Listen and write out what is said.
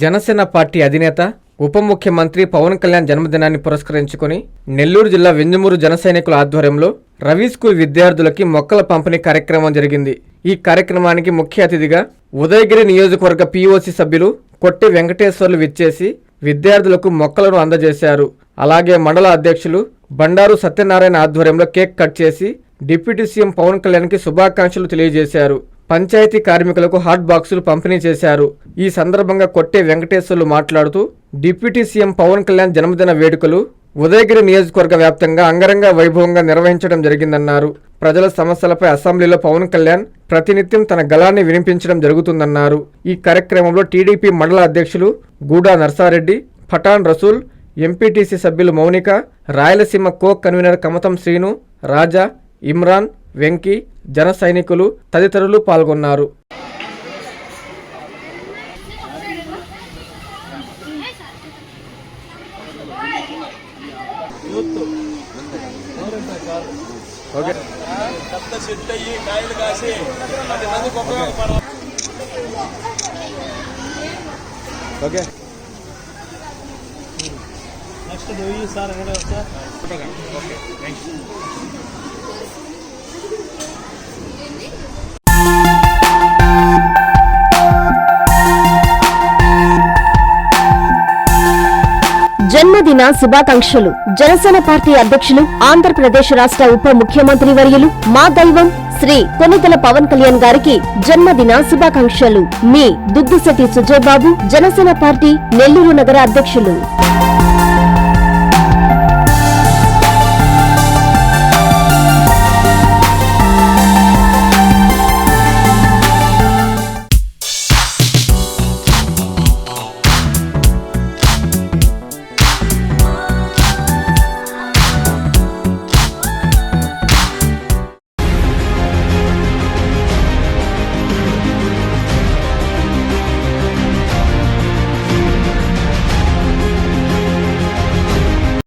Janasena party అధినేత ఉప ముఖ్యమంత్రి పవన్ కళ్యాణ్ జన్మదినాన్ని పురస్కరించుకుని నెల్లూరు జిల్లా వెంజమూరు జన సైనికుల ఆధ్వర్యంలో రవి స్కూల్ విద్యార్థులకి మొక్కల పంపిణీ కార్యక్రమం జరిగింది. ఈ కార్యక్రమానికి ముఖ్య అతిథిగా ఉదయగిరి నియోజకవర్గ పీఓసీ సభ్యులు కొట్టి వెంకటేశ్వర్లు విచ్చేసి విద్యార్థులకు మొక్కలను అందజేశారు. అలాగే మండల అధ్యక్షులు బండారు సత్యనారాయణ ఆధ్వర్యంలో కేక్ కట్ చేసి డిప్యూటీ సీఎం పవన్ కళ్యాణ్కి శుభాకాంక్షలు తెలియజేశారు. పంచాయతీ కార్మికులకు హాట్ బాక్సులు పంపిణీ చేశారు. ఈ సందర్భంగా కొట్టే వెంకటేశ్వర్లు మాట్లాడుతూ డిప్యూటీ సీఎం పవన్ కళ్యాణ్ జన్మదిన వేడుకలు ఉదయగిరి నియోజకవర్గ వ్యాప్తంగా అంగరంగ వైభవంగా నిర్వహించడం జరిగిందన్నారు. ప్రజల సమస్యలపై అసెంబ్లీలో పవన్ కళ్యాణ్ ప్రతినిత్యం తన గళాన్ని వినిపించడం జరుగుతుందన్నారు. ఈ కార్యక్రమంలో టీడీపీ మండల అధ్యక్షులు గూడా నర్సారెడ్డి పఠాన్ రసూల్ ఎంపీటీసీ సభ్యులు మౌనిక రాయలసీమ కో కన్వీనర్ కమతం శ్రీను రాజా ఇమ్రాన్ వెంకీ జన సైనికులు తదితరులు పాల్గొన్నారు. ఓకే. పెద్ద చెట్టు అయ్యి ఉంటుంది జన్మదిన శుభాకాంక్షలు. జనసేన పార్టీ అధ్యక్షులు ఆంధ్రప్రదేశ్ రాష్ట్ర ఉప ముఖ్యమంత్రి వర్యులు మా దైవం శ్రీ కొనితల పవన్ కళ్యాణ్ గారికి జన్మదిన శుభాకాంక్షలు. మీ దుద్దుసతి సుజయ్ బాబు జనసేన పార్టీ నెల్లూరు నగర అధ్యక్షులు.